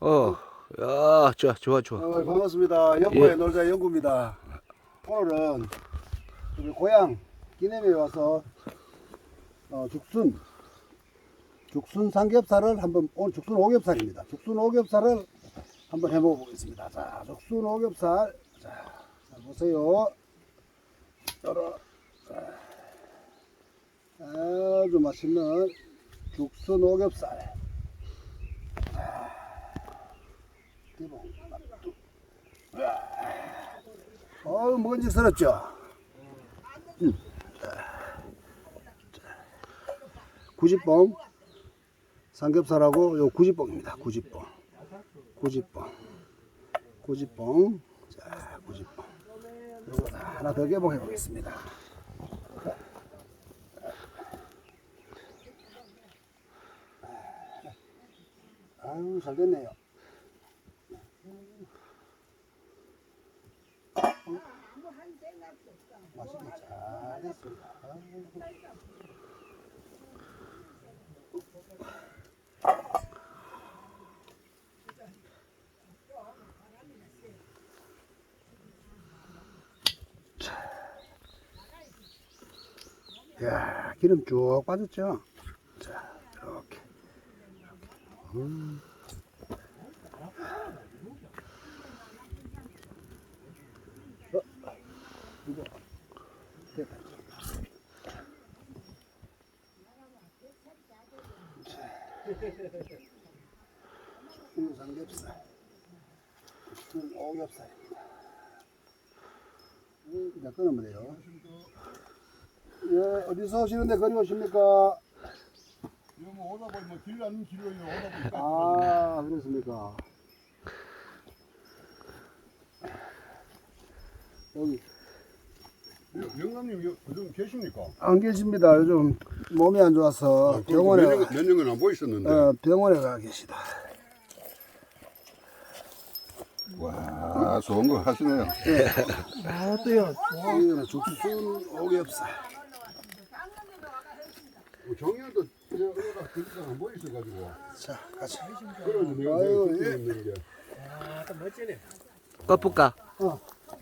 어, 야, 좋아, 좋아, 좋아. 어, 반갑습니다. 연구의 예. 놀자 연구입니다. 오늘은 우리 고향 기내에 와서 어, 죽순 죽순 삼겹살을 한번 오늘 죽순 오겹살입니다. 죽순 오겹살을 한번 해 먹어보겠습니다. 자, 죽순 오겹살 자, 자 보세요. 여러 자, 아주 맛있는 죽순 오겹살. 어, 먹은직스럽죠? 음. 구지뽕, 삼겹살하고 요 구지뽕입니다. 구지뽕. 구지뽕. 구지뽕. 자, 구지뽕. 하나 더 개봉해 보겠습니다. 아유, 잘 됐네요. 맛있게 잘 됐습니다. 야, 기름 쭉 빠졌죠? 자, 이렇게. 이렇게. 음. 이거. 됐다. 음, 삼겹살. 음, 오겹살입니다. 음, 이제 끊으면 돼요. 예, 어디서 오시는데 거리 오십니까? 이거 뭐 오다 보니 뭐길 아닌 길로 이거 오다 보니까 아, 그렇습니까? 여기 영감님 요즘 계십니까? 안 계십니다. 요즘 몸이 안 좋아서 병원에 몇, 년, 몇 년간 안 보이셨는데 어, 병원에 가 계시다. 와 좋은 거 하시네요 아, 또요. 이거는 죽순 오겹살. 뭐 정현도 저가 그니까 안 보이셔가지고 자, 같이. 그래서 내가 아유, 내가 예. 있는 게 꺾을까? 어,